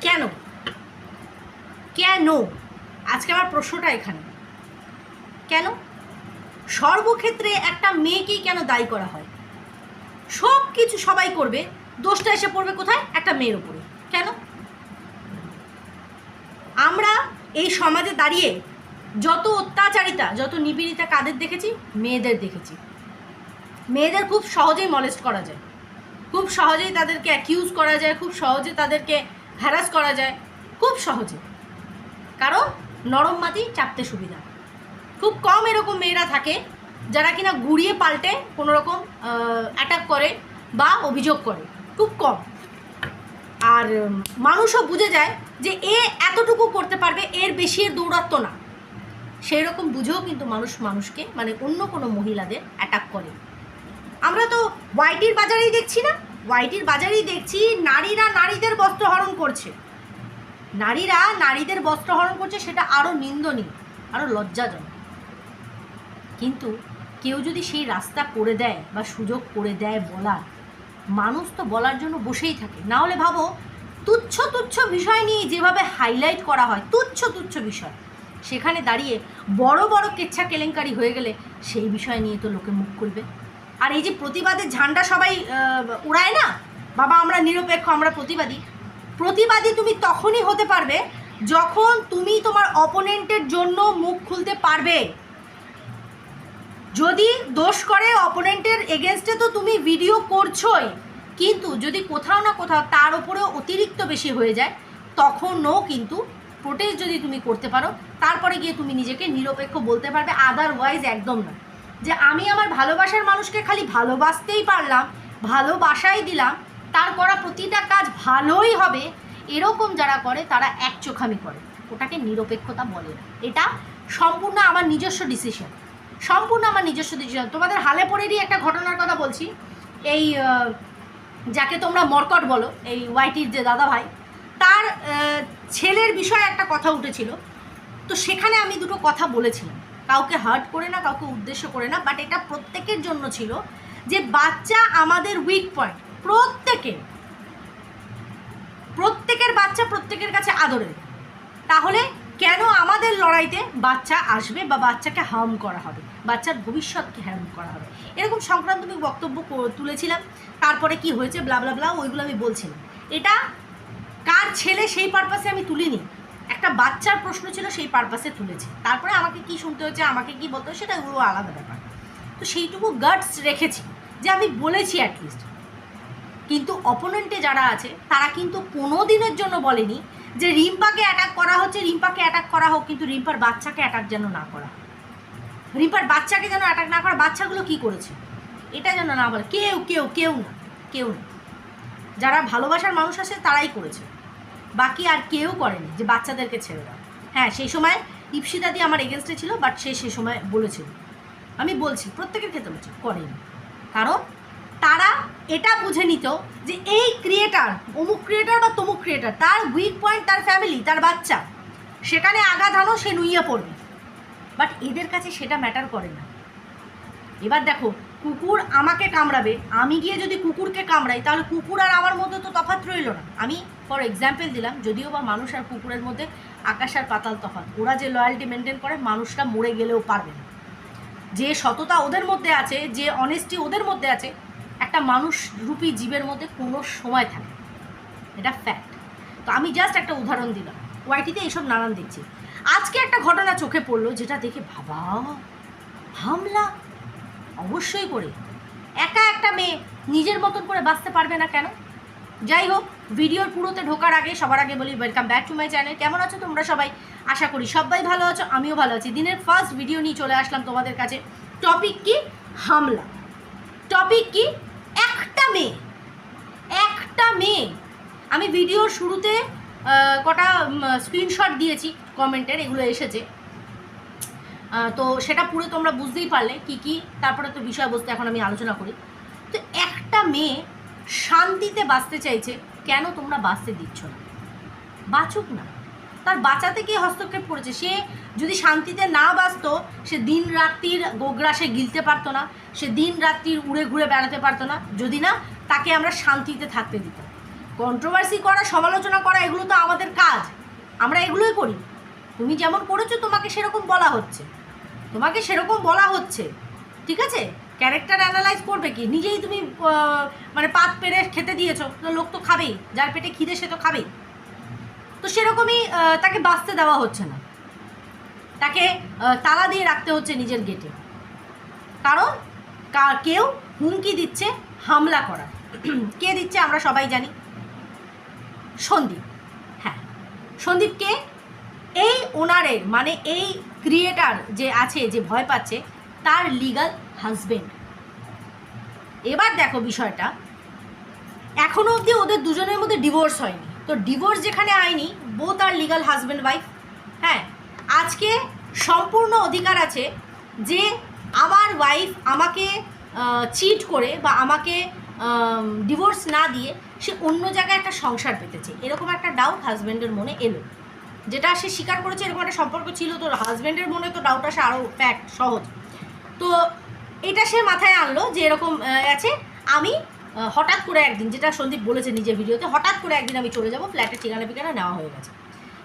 কেন? কেন? আজকে আমার প্রশ্নটা এখানে। কেন? সর্বক্ষেত্রে একটা মেয়েকেই কেন দায়ী করা হয়? সব কিছু সবাই করবে, দোষটা এসে পড়বে কোথায়? একটা মেয়ের উপরে। কেন? আমরা এই সমাজে দাঁড়িয়ে যত অত্যাচারিতা, যত নিপীড়িতা কাদের দেখেছি? মেয়েদের দেখেছি। মেয়েদের খুব সহজেই মলেস্ট করা যায়। খুব সহজেই তাদেরকে অ্যাকিউজ করা যায়, খুব সহজে তাদেরকে হ্যারাস করা যায় খুব সহজে। কারণ নরম মাটি চাপতে সুবিধা। খুব কম এরকম মেয়েরা থাকে যারা কিনা গুড়িয়ে পাল্টে কোনো রকম অ্যাটাক করে বা অভিযোগ করে। খুব কম। আর মানুষও বুঝে যায় যে এ এতটুকু করতে পারবে, এর বেশি এর দৌরাত্ম না। সেই রকম বুঝেও কিন্তু মানুষ মানুষকে মানে অন্য কোনো মহিলাদের অ্যাটাক করে। আমরা তো ওয়াইটির বাজারেই দেখছি না। ওয়াইটির বাজারেই দেখছি নারীরা নারীদের বস্ত্র হরণ করছে। নারীরা নারীদের বস্ত্র হরণ করছে সেটা আরও নিন্দনীয় আরও লজ্জাজনক। কিন্তু কেউ যদি সেই রাস্তা করে দেয় বা সুযোগ করে দেয় বলার, মানুষ তো বলার জন্য বসেই থাকে। না হলে ভাবো, তুচ্ছ তুচ্ছ বিষয় নিয়ে যেভাবে হাইলাইট করা হয়, তুচ্ছ তুচ্ছ বিষয়, সেখানে দাঁড়িয়ে বড় বড় কেচ্ছা কেলেঙ্কারি হয়ে গেলে সেই বিষয় নিয়ে তো লোকে মুখ খুলবে। আর এই যে প্রতিবাদের ঝান্ডা সবাই উড়ায় না? বাবা, আমরা নিরপেক্ষ, আমরা প্রতিবাদী। প্রতিবাদী তুমি তখনই হতে পারবে যখন তুমি তোমার অপোনেন্টের জন্য মুখ খুলতে পারবে। যদি দোষ করে অপোনেন্টের এগেনস্টে তো তুমি ভিডিও করছোই। কিন্তু যদি কোথাও না কোথাও তার উপরেও অতিরিক্ত বেশি হয়ে যায়, তখনও কিন্তু প্রোটেস্ট যদি তুমি করতে পারো, তারপরে গিয়ে তুমি নিজেকে নিরপেক্ষ বলতে পারবে আদারওয়াইজ একদম না যে আমি আমার ভালোবাসার মানুষকে খালি ভালোবাসতেই পারলাম, ভালোবাসাই দিলাম, তার করা প্রতিটা কাজ ভালোই হবে, এরকম যারা করে, তারা এক চোখামি করে। ওটাকে নিরপেক্ষতা বলে। না এটা সম্পূর্ণ আমার নিজস্ব ডিসিশন সম্পূর্ণ আমার নিজস্ব ডিসিশন তোমাদের হালে পড়েরই একটা ঘটনার কথা বলছি। এই যাকে তোমরা মরকট বলো, এই ওয়াইটির যে দাদা ভাই, তার ছেলের বিষয়ে একটা কথা উঠেছিল। তো সেখানে আমি দুটো কথা বলেছিলাম। কাউকে হার্ট করে না, কাউকে উদ্দেশ্য করে না বাট এটা প্রত্যেকের জন্য ছিল যে বাচ্চা আমাদের উইক পয়েন্ট প্রত্যেকের। প্রত্যেকের বাচ্চা প্রত্যেকের কাছে আদরের। তাহলে কেন আমাদের লড়াইতে বাচ্চা আসবে বা বাচ্চাকে হার্ম করা হবে? বাচ্চার ভবিষ্যৎকে হার্ম করা হবে। এরকম সংক্রান্ত আমি বক্তব্য তুলেছিলাম। তারপরে কি হয়েছে ব্লা ব্লা ব্লা ওইগুলো আমি বলছিলাম। এটা কার ছেলে সেই পারপাসে আমি তুলিনি। একটা বাচ্চার প্রশ্ন ছিল, সেই পারপাসে তুলেছে। তারপরে আমাকে কি শুনতে হয়েছে, আমাকে কি বলতে হয়েছে, সেটা ওগুলো আলাদা ব্যাপার। তো সেইটুকু গার্ডস রেখেছি যে আমি বলেছি অ্যাটলিস্ট কিন্তু অপোনেন্টে যারা আছে, তারা কিন্তু কোনো দিনের জন্য বলেনি যে রিম্পাকে অ্যাটাক করা হচ্ছে, রিম্পাকে অ্যাটাক করা হোক, কিন্তু রিম্পার বাচ্চাকে অ্যাটাক যেন না করা। রিম্পার বাচ্চাকে যেন অ্যাটাক না করা, বাচ্চাগুলো কি করেছে? এটা যেন না বলে। কেউ কেউ কেউ না কেউ না। যারা ভালোবাসার মানুষ আছে, তারাই করেছে। বাকি আর কেউ করেনি, যে বাচ্চাদেরকে ছেড়ে দাও। হ্যাঁ সেই সময় ইপসিদাদি আমার এগেনস্টে ছিল বাট সে সেই সময় বলেছিল। আমি বলছি, প্রত্যেকের ক্ষেত্রে বলছি, করেনি। কারণ তারা এটা বুঝে নিত যে এই ক্রিয়েটার অমুক ক্রিয়েটার বা তমুক ক্রিয়েটার তার উইক পয়েন্ট তার ফ্যামিলি তার বাচ্চা, সেখানে আঘাত হানো সে নুইয়ে পড়বে। বাট এদের কাছে সেটা ম্যাটার করে না। এবার দেখো কুকুর আমাকে কামড়াবে, আমি গিয়ে যদি কুকুরকে কামড়াই, তাহলে কুকুর আর আমার মধ্যে তো তফাৎ রইল না। আমি ফর এক্সাম্পল দিলাম, যদিও বা মানুষ আর কুকুরের মধ্যে আকাশ আর পাতাল তফাৎ, ওরা যে লয়্যালটি মেনটেন করে, মানুষটা মরে গেলেও পারবে না। যে সততা ওদের মধ্যে আছে, যে অনেস্টি ওদের মধ্যে আছে, একটা মানুষ রূপী জীবের মধ্যে কোনো সময় থাকে এটা ফ্যাক্ট তো আমি জাস্ট একটা উদাহরণ দিলাম। ওয়াইটিতে এইসব নানান দেখছি। আজকে একটা ঘটনা চোখে পড়ল, যেটা দেখে ভাবা হামলা অবশ্যই করে। একা একটা মেয়ে নিজের মতন করে বাঁচতে পারবে না কেন? যাই হোক, ভিডিওর পুরোতে ঢোকার আগে, সবার আগে বলি welcome back to my channel কেমন আছো তোমরা সবাই? আশা করি সবাই ভালো আছো, আমিও ভালো আছি। দিনের ফার্স্ট ভিডিও নিয়ে চলে আসলাম তোমাদের কাছে। টপিক কি? হামলা। টপিক কি? একটা মেয়ে। একটা মেয়ে। আমি ভিডিওর শুরুতে কটা স্ক্রিনশট দিয়েছি কমেন্টের এগুলো এসেছে। তো সেটা পুরো তোমরা বুঝতেই পারলে কি কি, তারপরে তো বিষয়বস্তু এখন আমি আলোচনা করি। তো একটা মেয়ে শান্তিতে বাঁচতে চাইছে, কেন তোমরা বাঁচতে দিচ্ছ না? বাঁচুক না। তার বাঁচাতে গিয়ে হস্তক্ষেপ করেছে। সে যদি শান্তিতে না বাঁচতো, সে দিন রাত্রির গোগ্রাসে গিলতে পারতো না, সে দিন রাত্রির উড়ে ঘুরে বেড়াতে পারতো না। যদি না, তাকে আমরা শান্তিতে থাকতে দিতাম। কন্ট্রোভার্সি করা, সমালোচনা করা, এগুলো তো আমাদের কাজ। আমরা এগুলোই করি। তুমি যেমন করেছ, তোমাকে সেরকম বলা হচ্ছে। তোমাকে সেরকম বলা হচ্ছে, ঠিক আছে? ক্যারেক্টার অ্যানালাইজ করবে কি? নিজেই তুমি মানে পাত পেরে খেতে দিয়েছ, তো লোক তো খাবেই, যার পেটে খিদে সে তো খাবেই। তো সেরকমই তাকে বাঁচতে দেওয়া হচ্ছে না। তাকে তালা দিয়ে রাখতে হচ্ছে নিজের গেটে কারণ কেউ হুমকি দিচ্ছে হামলা করা। কে দিচ্ছে আমরা সবাই জানি। সন্দীপ। হ্যাঁ। সন্দীপকে এই ওনারের মানে এই ক্রিয়েটার যে আছে, যে ভয় পাচ্ছে, তার লিগাল হাজবেন্ড এবার দেখো বিষয়টা। এখনও অবধি ওদের দুজনের মধ্যে ডিভোর্স হয়নি। তো ডিভোর্স যেখানে আইনি বোথ আর লিগাল হাজব্যান্ড ওয়াইফ হ্যাঁ আজকে সম্পূর্ণ অধিকার আছে যে আমার ওয়াইফ আমাকে চিট করে বা আমাকে ডিভোর্স না দিয়ে সে অন্য জায়গায় একটা সংসার পেতেছে। এরকম একটা ডাউট হাজব্যান্ডের মনে এলো। যেটা সে স্বীকার করেছে এরকম একটা সম্পর্ক ছিল তোর হাজব্যান্ডের মনে তো ডাউট আসে আরও ফ্যাক্ট সহজ। তো এটা সে মাথায় আনলো যে এরকম আছে, আমি হঠাৎ করে একদিন, যেটা সন্দীপ বলেছে নিজের ভিডিওতে, হঠাৎ করে একদিন আমি চলে যাব ফ্ল্যাটের ঠিকানা ফিকানা নেওয়া হয়ে গেছে।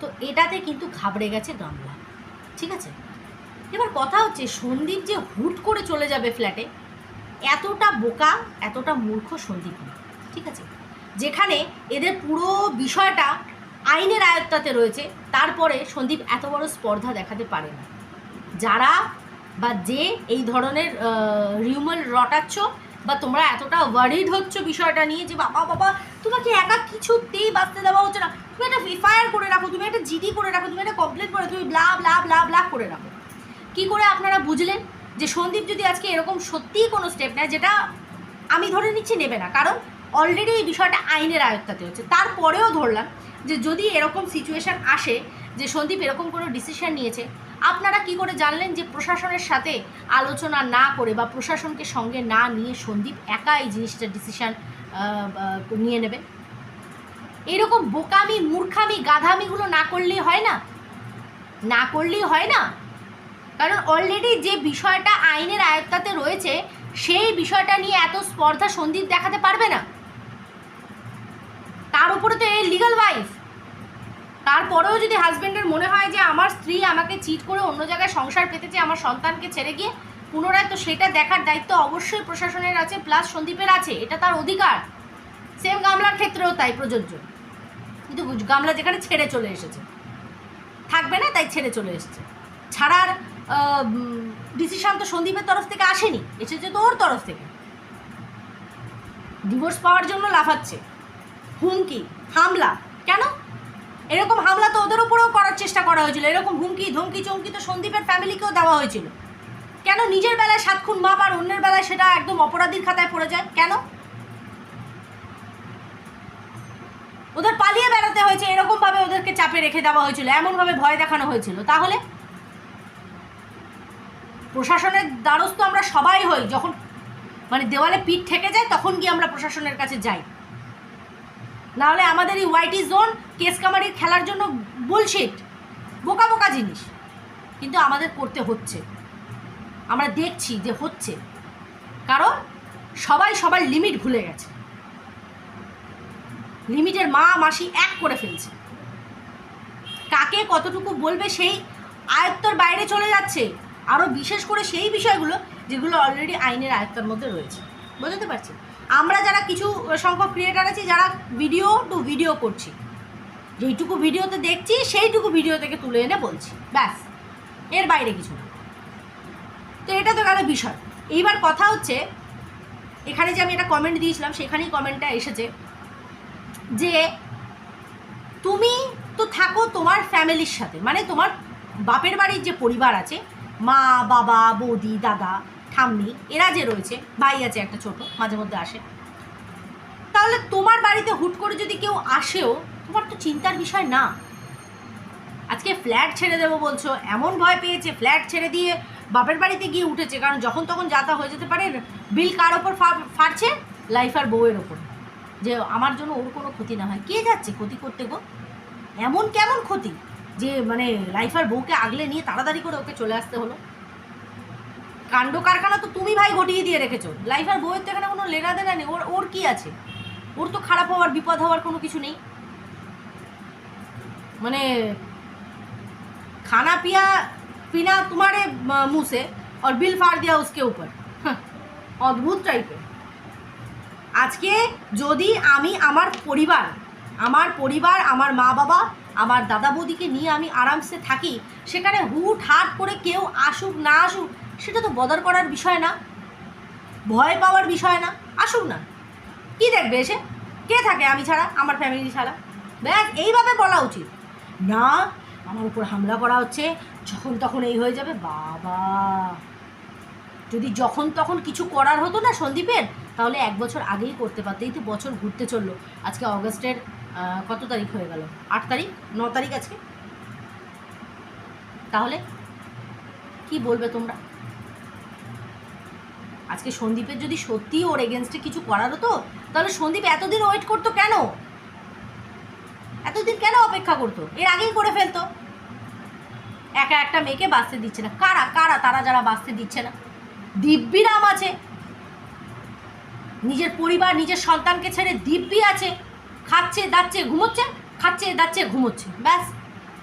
তো এটাতে কিন্তু ঘাবড়ে গেছে গামলা। ঠিক আছে? এবার কথা হচ্ছে, সন্দীপ যে হুট করে চলে যাবে ফ্ল্যাটে এতটা বোকা, এতটা মূর্খ সন্দীপ ঠিক আছে? যেখানে এদের পুরো বিষয়টা আইনের আয়ত্তাতে রয়েছে, তারপরে সন্দীপ এত বড় স্পর্ধা দেখাতে পারে না। যারা বা যে এই ধরনের রিউমাল রটাচ্ছ বা তোমরা এতটা ওয়ারিড হচ্ছ বিষয়টা নিয়ে যে, বাবা বাবা, তোমাকে একা কিছুতেই বাঁচতে দেওয়া হচ্ছে না। তুমি একটা এফআইআর করে রাখো, তুমি একটা জিডি করে রাখো, তুমি একটা কমপ্লেন করে, তুমি ব্লা ব্লা ব্লা ব্লা করে রাখো। কি করে আপনারা বুঝলেন যে, সন্দীপ যদি আজকে এরকম সত্যিই কোনো স্টেপ নেয়, যেটা আমি ধরে নিচ্ছি নেবে না, কারণ অলরেডি এই বিষয়টা আইনের আয়ত্তাতে হচ্ছে। তারপরেও ধরলাম যে যদি এরকম সিচুয়েশান আসে যে সন্দীপ এরকম কোনো ডিসিশান নিয়েছে, আপনারা কি করে জানলেন যে প্রশাসনের সাথে আলোচনা না করে বা প্রশাসনকে সঙ্গে না নিয়ে সন্দীপ একা এই জিনিসটা ডিসিশান নিয়ে নেবে? এরকম বোকামি, মূর্খামি, গাধামিগুলো না করলেই হয় না? না করলেই হয় না? কারণ অলরেডি যে বিষয়টা আইনের আয়ত্তাতে রয়েছে, সেই বিষয়টা নিয়ে এত স্পর্ধা সন্দীপ দেখাতে পারবে না। তার উপরে তো এই লিগাল ওয়াইফ তারপরেও যদি হাজবেন্ডের মনে হয় যে আমার স্ত্রী আমাকে চিট করে অন্য জায়গায় সংসার পেতেছে, আমার সন্তানকে ছেড়ে গিয়ে পুনরায় তো সেটা দেখার দায়িত্ব অবশ্যই প্রশাসনের আছে প্লাস সন্দীপের আছে, এটা তার অধিকার। সেম গামলার ক্ষেত্রেও তাই প্রযোজ্য। কিন্তু গামলা যেখানে ছেড়ে চলে এসেছে। থাকবে না, তাই ছেড়ে চলে এসেছে। ছাড়ার ডিসিশন তো সন্দীপের তরফ থেকে আসেনি, এসেছে তো ওর তরফ থেকে। ডিভোর্স পাওয়ার জন্য লাফাচ্ছে। হুমকি, হামলা। কেন? এরকম হামলা তো ওদের উপরেও করার চেষ্টা করা হয়েছিল। এরকম হুমকি, ধমকি, চমকি তো সন্দীপের ফ্যামিলিকেও দেওয়া হয়েছিল। কেন নিজের বেলায় সাত খুন মাপ আর অন্যের বেলায় সেটা একদম অপরাধীর খাতায় পড়ে যায়? কেন? ওদের পালিয়ে বেড়াতে হয়েছে এরকম ভাবে ওদেরকে চাপে রেখে দেওয়া হয়েছিল, এমনভাবে ভয় দেখানো হয়েছিল। তাহলে প্রশাসনের দ্বারস্থ আমরা সবাই হই, যখন মানে দেওয়ালে পিঠ ঠেকে যায়, তখন গিয়ে আমরা প্রশাসনের কাছে যাই। নাহলে আমাদের এই ওয়াইটি জোন কেস কামারির খেলার জন্য বুলশিট বোকা বোকা জিনিস। কিন্তু আমাদের করতে হচ্ছে। আমরা দেখছি যে হচ্ছে। কারণ সবাই সবার লিমিট ভুলে গেছে। লিমিটের মা মাসি এক করে ফেলছে। কাকে কতটুকু বলবে সেই আয়ত্তর বাইরে চলে যাচ্ছে। আরও বিশেষ করে সেই বিষয়গুলো যেগুলো অলরেডি আইনের আয়ত্তর মধ্যে রয়েছে। বুঝতে পারছি? আমরা যারা কিছু সংখ্যক ক্রিয়েটার আছি, যারা ভিডিও টু ভিডিও করছি, যেইটুকু ভিডিওতে দেখছি, সেইটুকু ভিডিও থেকে তুলে এনে বলছি, ব্যাস, এর বাইরে কিছু না। তো এটা তো গেল বিষয়। এইবার কথা হচ্ছে, এখানে যে আমি একটা কমেন্ট দিয়েছিলাম, সেখানেই কমেন্টটা এসেছে যে, তুমি তো থাকো তোমার ফ্যামিলির সাথে মানে তোমার বাপের বাড়ির যে পরিবার আছে, মা, বাবা, বৌদি, দাদা ঠাম্মি এরা যে রয়েছে, ভাই আছে একটা ছোট, মাঝে মধ্যে আসে। তাহলে তোমার বাড়িতে হুট করে যদি কেউ আসেও, তোমার তো চিন্তার বিষয় না। আজকে ফ্ল্যাট ছেড়ে দেবো বলছো, এমন ভয় পেয়েছে, ফ্ল্যাট ছেড়ে দিয়ে বাপের বাড়িতে গিয়ে উঠেছে, কারণ যখন তখন যাতা হয়ে যেতে পারে, বিল কার ওপর ফাড়ছে লাইফ আর বউয়ের ওপর। যে আমার জন্য ওর কোনো ক্ষতি না হয়। কে যাচ্ছে ক্ষতি করতে গো? এমন কেমন ক্ষতি? যে মানে লাইফ আর বউকে আগলে নিয়ে তাড়াতাড়ি করে ওকে চলে আসতে হলো। কাণ্ড কারখানা তো তুমি ভাই ঘটিয়ে দিয়ে রেখেছো লাইফ আর বউয়ের তো এখানে কোনো লেনা দেনা নেই ওর ওর কি আছে ওর তো খারাপ হওয়ার বিপদ হওয়ার কোনো কিছু নেই মানে खाना पिया पीना तुम्हारे अ, मुंह से और बिल फाड़ दिया उसके ऊपर হাহ, অদ্ভুত টাইপের আজকে যদি আমি আমার পরিবার আমার পরিবার আমার মা বাবা আমার দাদা বৌদিকে নিয়ে আমি আরামসে থাকি সেখানে হুট হাট করে কেউ আসুক না আসুক সেটা তো বদর করার বিষয় না। ভয় পাওয়ার বিষয় না। আসুক না। কি দেখবে এসে? কে থাকে আমি ছাড়া? আমার ফ্যামিলি ছাড়া? ব্যাস, এইভাবে বলা উচিত। না, আমার উপর হামলা করা হচ্ছে, যখন তখন এই হয়ে যাবে, বাবা। যদি যখন তখন কিছু করার হতো না সন্দীপের, তাহলে এক বছর আগেই করতে পারতেই তো বছর ঘুরতে চলল। আজকে অগস্টের কত তারিখ হয়ে গেল? আট তারিখ? ন তারিখ আজকে তাহলে কি বলবে তোমরা? আজকে সন্দীপের যদি সত্যিই ওর এগেনস্টে কিছু করার হতো, তাহলে সন্দীপ এতদিন ওয়েট করতো কেন? এতদিন কেন অপেক্ষা করতো? এর আগেই করে ফেলতো। একা একটা মেয়েকে বাঁচতে দিচ্ছে না। কারা কারা তারা যারা বাঁচতে দিচ্ছে না? দিব্যিরাম আছে। নিজের পরিবার, নিজের সন্তানকে ছেড়ে দিব্যি আছে। খাচ্ছে, দাচ্ছে, ঘুমোচ্ছে, খাচ্ছে, দাচ্ছে, ঘুমোচ্ছে। ব্যাস।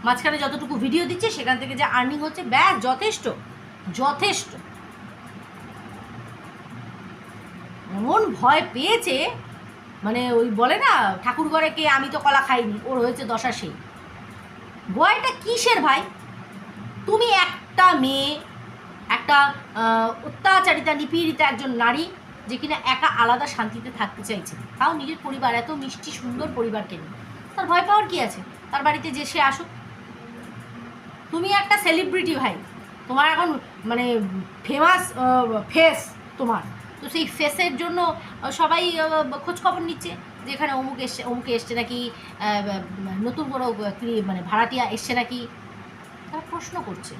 মাঝখানে যতটুকু ভিডিও দিচ্ছে, সেখান থেকে যে আর্নিং হচ্ছে, ব্যাস, যথেষ্ট। যথেষ্ট। এমন ভয় পেয়েছে মানে ওই বলে না, ঠাকুর ঘরে কে, আমি তো কলা খাইনি, ওর হয়েছে দশা সেই। ভয়টা কিসের ভাই? তুমি একটা মেয়ে, একটা অত্যাচারিতা, নিপীড়িতা একজন নারী যে কিনা একা আলাদা শান্তিতে থাকতে চাইছে তাও নিজের পরিবার, এত মিষ্টি, সুন্দর পরিবারকে নিয়ে। তার ভয় পাওয়ার কি আছে? তার বাড়িতে যে সে আসুক। তুমি একটা সেলিব্রিটি ভাই। তোমার এখন মানে ফেমাস ফেস তোমার। তো সেই ফেসের জন্য সবাই খোঁজখবর নিচ্ছে যে এখানে অমুক এসছে, অমুকে এসছে নাকি নতুন কোনো মানে ভাড়াটিয়া এসছে নাকি? তারা প্রশ্ন করছে।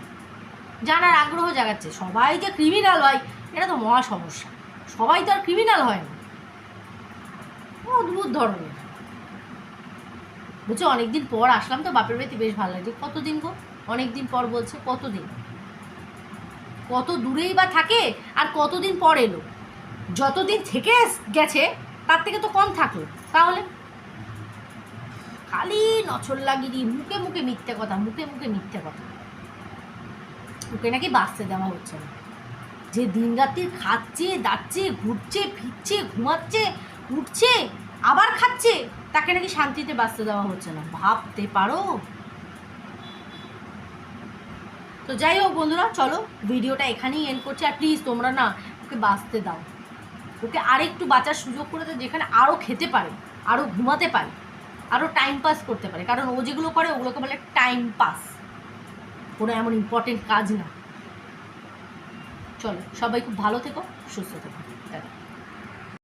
জানার আগ্রহ জাগাচ্ছে। সবাই যে ক্রিমিনাল হয়, এটা তো মহা সমস্যা। সবাই তো আর ক্রিমিনাল হয় না। অদ্ভুত ধরনের। বলছে, অনেকদিন পর আসলাম তো, বাপের বাড়িতে বেশ ভালো লাগছে। কতদিন গো? অনেকদিন পর, বলছে, কতদিন? কত দূরেই বা থাকে, আর কতদিন পর এলো? যতদিন থেকে গেছে, তার থেকে তো কম থাকল। তাহলে? খালি নছল্লাগিরি মুখে মুখে মিথ্যে কথা, মুখে মুখে মিথ্যে কথা। ওকে নাকি বাঁচতে দেওয়া হচ্ছে না। যে দিন রাত্রির খাচ্ছে, দাচ্ছে, ঘুরছে, ফিরছে, ঘুমাচ্ছে, উঠছে, আবার খাচ্ছে, তাকে নাকি শান্তিতে বাঁচতে দেওয়া হচ্ছে না। ভাবতে পারো? তো যাই হোক বন্ধুরা, চলো, ভিডিওটা এখানেই এন্ড করছি। আর প্লিজ তোমরা না, ওকে বাঁচতে দাও। ওকে আরেকটু বাঁচার সুযোগ করে দেয় যেখানে আরও খেতে পারে আরও ঘুমাতে পারে আরও টাইম পাস করতে পারে। কারণ ও যেগুলো করে, ওগুলোকে বলে টাইম পাস কোনো এমন ইম্পর্টেন্ট কাজ না। চলো, সবাই খুব ভালো থেকো, সুস্থ থেকো।